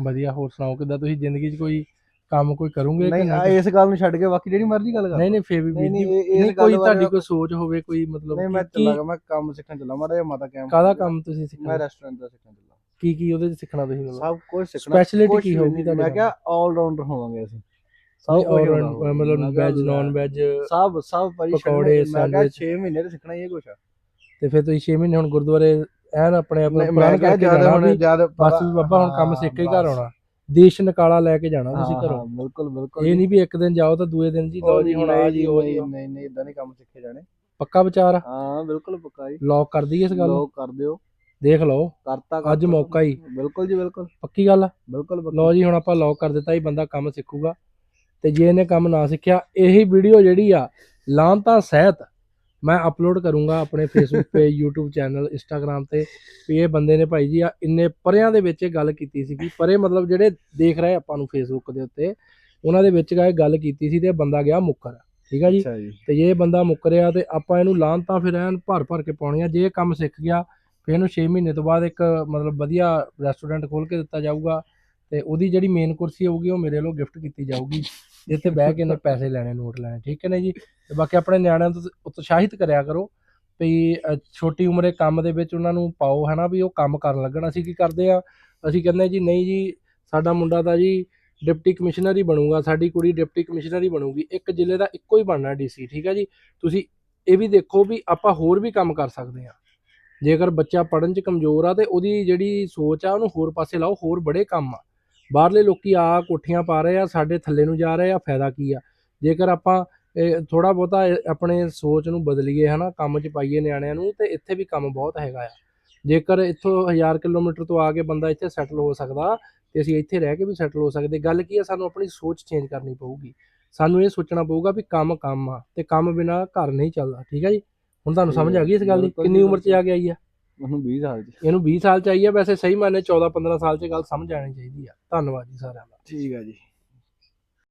ਵਧੀਆ ਹੋਰ ਸੁਣਾਓ ਕਿੱਦਾਂ ਤੁਸੀਂ ਜ਼ਿੰਦਗੀ 'ਚ ਕੋਈ ਕੰਮ ਕੋਈ ਕਰੋਗੇ ਨਹੀਂ ਆ ਇਸ ਗੱਲ ਨੂੰ ਛੱਡ ਕੇ ਬਾਕੀ ਜਿਹੜੀ ਮਰਜ਼ੀ ਗੱਲ ਕਰ। ਨਹੀਂ ਨਹੀਂ ਫੇਰ ਵੀ ਨਹੀਂ, ਕੋਈ ਤੁਹਾਡੀ ਕੋਈ ਸੋਚ ਹੋਵੇ ਕੋਈ ਮਤਲਬ ਨਹੀਂ ਮੈਂ ਚੱਲਾਂਗਾ ਮੈਂ ਕੰਮ ਸਿੱਖਣ ਚੱਲਾਂ ਮਾੜਾ ਜਿਹਾ ਮਾਤਾ ਕੈਂਪ ਕਾਹਦਾ ਕੰਮ ਤੁਸੀਂ ਸਿੱਖਣਾ? ਮੈਂ ਰੈਸਟੋਰੈਂਟ ਦਾ ਸਿੱਖਣ ਚੱਲਾਂ। ਕੀ ਕੀ ਉਹਦੇ 'ਚ ਸਿੱਖਣਾ ਤੁਸੀਂ ਮਤਲਬ? ਸਭ ਕੁਝ ਸਿੱਖਣਾ ਕੁਛ ਕੀ ਹੋਊਗੀ ਤੁਹਾਡੇ ਮੈਂ ਕੰਮ? ਕਿਹਾ 올 ਰਾਊਂਡਰ ਹੋਵਾਂਗੇ ਅਸੀਂ। round, ਹੋਊਗਾ। ਮਤਲਬ ਵੈਜ ਨਾਨ ਵੈਜ ਸਭ ਸਭ ਭਾਜੀ ਪਕੌੜੇ, ਛੱਡਣੇ- ਮੈਂ ਕਿਹਾ sandwich। 6 ਮਹੀਨੇ ਤੇ ਸਿੱਖਣਾ ਹੀ ਇਹ ਕੁਛ। ਆ ਤੇ ਫਿਰ ਤੁਸੀਂ 6 ਮਹੀਨੇ ਹੁਣ ਗੁਰਦੁਆਰੇ ਐਨ ਆਪਣੇ ਆਪ ਨੂੰ ਕਿਹਾ ਕਰਕੇ ਜਾਣਾ ਹੁਣ ਜਦ ਬਸ ਬਾਬਾ ਹੁਣ ਕੰਮ ਸਿੱਖ ਕੇ ਘਰ ਆਉਣਾ। ਦੇਸ਼ ਨਕਾਲਾ ਲੈ ਕੇ ਜਾਣਾ ਤੁਸੀਂ ਘਰੋਂ। ਬਿਲਕੁਲ ਬਿਲਕੁਲ ਇਹ ਨਹੀਂ ਵੀ ਇੱਕ ਦਿਨ ਜਾਓ ਤਾਂ ਦੂਏ ਦਿਨ ਜੀ ਲਓ ਜੀ ਹੁਣ ਆ ਜੀ ਉਹ ਜੀ। ਨਹੀਂ। ਨਹੀਂ ਇਦਾਂ ਨਹੀਂ ਕੰਮ ਸਿੱਖੇ ਜਾਣੇ। ਪੱਕਾ ਵਿਚਾਰ ਆ? ਹਾਂ ਬਿਲਕੁਲ ਪੱਕਾ ਜੀ। ਲੌਕ ਕਰ ਦਈਏ ਇਸ ਗੱਲ ਨੂੰ? ਲੋਕ ਕਰ ਦਿਓ। ਦੇਖ ਲਓ। ਕਰਤਾ ਅੱਜ। ਮੌਕਾ ਹੀ। ਬਿਲਕੁਲ ਜੀ ਬਿਲਕੁਲ। ਪੱਕੀ ਗੱਲ ਆ? ਬਿਲਕੁਲ। ਲਓ ਜੀ ਹੁਣ ਆਪਾਂ ਲੌਕ ਕਰ ਦਿੱਤਾ ਹੀ ਬੰਦਾ ਕੰਮ ਸਿੱਖੂਗਾ। ਤੇ ਜੇ ਇਹਨੇ ਕੰਮ ਨਾ ਸਿੱਖਿਆ ਇਹੀ ਵੀਡੀਓ ਜਿਹੜੀ ਆ ਲਾਂਤਾ ਸਹਿਤ ਮੈਂ ਅਪਲੋਡ ਕਰੂੰਗਾ ਆਪਣੇ ਫੇਸਬੁੱਕ ਤੇ YouTube ਚੈਨਲ ਇੰਸਟਾਗ੍ਰam ਤੇ ਵੀ ਇਹ ਬੰਦੇ ਨੇ ਭਾਈ ਜੀ ਆ ਇੰਨੇ ਪਰਿਆਂ ਦੇ ਵਿੱਚ ਇਹ ਗੱਲ ਕੀਤੀ ਸੀਗੀ। ਪਰੇ ਮਤਲਬ ਜਿਹੜੇ ਦੇਖ ਰਹੇ ਆਪਾਂ ਨੂੰ ਫੇਸਬੁੱਕ ਦੇ ਉੱਤੇ ਉਹਨਾਂ ਦੇ ਵਿੱਚ ਇਹ ਗੱਲ ਕੀਤੀ ਸੀ ਤੇ ਬੰਦਾ ਗਿਆ ਮੁੱਕਰ। ਠੀਕ ਆ ਜੀ? ਤੇ ਇਹ ਬੰਦਾ ਮੁੱਕਰਿਆ ਤੇ ਆਪਾਂ ਇਹਨੂੰ ਲਾਂਤਾਂ ਫਿਰ ਐਨ ਭਰ ਭਰ ਕੇ ਪਾਉਣੀਆਂ। ਜੇ ਇਹ ਕੰਮ ਸਿੱਖ ਗਿਆ ਫਿਰ ਇਹਨੂੰ 6 ਮਹੀਨੇ ਤੋਂ ਬਾਅਦ ਇੱਕ ਮਤਲਬ ਵਧੀਆ ਰੈਸਟੋਰੈਂਟ ਖੋਲ ਕੇ ਦਿੱਤਾ ਜਾਊਗਾ। ਤੇ ਉਹਦੀ ਜਿਹੜੀ ਮੇਨ ਕੁਰਸੀ ਹੋਊਗੀ, ਉਹ ਮੇਰੇ ਵੱਲੋਂ ਗਿਫਟ ਕੀਤੀ ਜਾਊਗੀ। ਜਿੱਥੇ ਬਹਿ ਕੇ ਇਹਨੇ ਪੈਸੇ ਲੈਣੇ, ਨੋਟ ਲੈਣੇ, ਠੀਕ ਹੈ ਨਾ ਜੀ? ਤੇ ਬਾਕੀ ਆਪਣੇ ਨਿਆਣਿਆਂ ਨੂੰ ਉਤਸ਼ਾਹਿਤ ਕਰਿਆ ਕਰੋ ਵੀ ਛੋਟੀ ਉਮਰੇ ਕੰਮ ਦੇ ਵਿੱਚ ਉਹਨਾਂ ਨੂੰ ਪਾਓ ਹਨਾ ਵੀ ਉਹ ਕੰਮ ਕਰਨ ਲੱਗਣ। ਅਸੀਂ ਕੀ ਕਰਦੇ ਆ ਅਸੀਂ ਕਹਿੰਦੇ ਜੀ, ਨਹੀਂ ਜੀ, ਸਾਡਾ ਮੁੰਡਾ ਤਾਂ ਜੀ ਡਿਪਟੀ ਕਮਿਸ਼ਨਰ ਹੀ ਬਣੂਗਾ, ਸਾਡੀ ਕੁੜੀ ਡਿਪਟੀ ਕਮਿਸ਼ਨਰ ਹੀ ਬਣੂਗੀ। ਇੱਕ ਜ਼ਿਲ੍ਹੇ ਦਾ ਇੱਕੋ ਹੀ ਬਣਨਾ ਡੀਸੀ ਠੀਕ ਹੈ ਜੀ? ਤੁਸੀਂ ਇਹ ਵੀ ਦੇਖੋ ਵੀ ਆਪਾਂ ਹੋਰ ਵੀ ਕੰਮ ਕਰ ਸਕਦੇ ਆ ਜੇਕਰ ਬੱਚਾ ਪੜਨ 'ਚ ਕਮਜ਼ੋਰ ਆ ਤੇ ਉਹਦੀ ਜਿਹੜੀ ਸੋਚ ਆ, ਉਹਨੂੰ ਹੋਰ ਪਾਸੇ ਲਾਓ, ਹੋਰ ਬੜੇ ਕੰਮ ਆ। ਬਾਹਰਲੇ ਲੋਕੀ ਆ ਕੋਠੀਆਂ ਪਾ ਰਹੇ ਆ ਸਾਡੇ ਥੱਲੇ ਨੂੰ ਜਾ ਰਹੇ ਆ ਫਾਇਦਾ ਕੀ ਆ? ਜੇਕਰ ਆਪਾਂ ਥੋੜਾ ਬਹੁਤਾ ਆਪਣੇ ਸੋਚ ਨੂੰ ਬਦਲੀਏ ਹਨਾ ਕੰਮ 'ਚ ਪਾਈਏ ਨਿਆਣਿਆਂ ਨੂੰ ਤੇ ਇੱਥੇ ਵੀ ਕੰਮ ਬਹੁਤ ਹੈਗਾ ਆ। ਜੇਕਰ ਇੱਥੋਂ 1000 ਕਿਲੋਮੀਟਰ ਤੋਂ ਆ ਕੇ ਬੰਦਾ ਇੱਥੇ ਸੈਟਲ ਹੋ ਸਕਦਾ ਤੇ ਅਸੀਂ ਇੱਥੇ ਰਹਿ ਕੇ ਵੀ ਸੈਟਲ ਹੋ ਸਕਦੇ। ਗੱਲ ਕੀ ਆ ਸਾਨੂੰ ਆਪਣੀ ਸੋਚ ਚੇਂਜ ਕਰਨੀ ਪਊਗੀ। ਸਾਨੂੰ ਇਹ ਸੋਚਣਾ ਪਊਗਾ ਵੀ ਕੰਮ ਕੰਮ ਆ ਤੇ ਕੰਮ ਬਿਨਾ ਘਰ ਨਹੀਂ ਚੱਲਦਾ ਠੀਕ ਹੈ ਜੀ? ਹੁਣ ਤੁਹਾਨੂੰ ਸਮਝ ਆ ਗਈ ਇਸ ਗੱਲ ਦੀ? ਕਿੰਨੀ ਉਮਰ 'ਚ ਆ ਕੇ ਆਈ ਆ? ਉਹਨੂੰ 20 ਸਾਲ ਜੀ ਇਹਨੂੰ 20 ਸਾਲ 'ਚ ਆਈ ਆ ਵੈਸੇ ਸਹੀ ਮਾਨੇ 14 15 ਸਾਲ 'ਚ ਗੱਲ ਸਮਝ ਆਣੀ ਚਾਹੀਦੀ ਆ। ਧੰਨਵਾਦ ਜੀ ਸਾਰਿਆਂ ਦਾ। ਠੀਕ ਹੈ ਜੀ।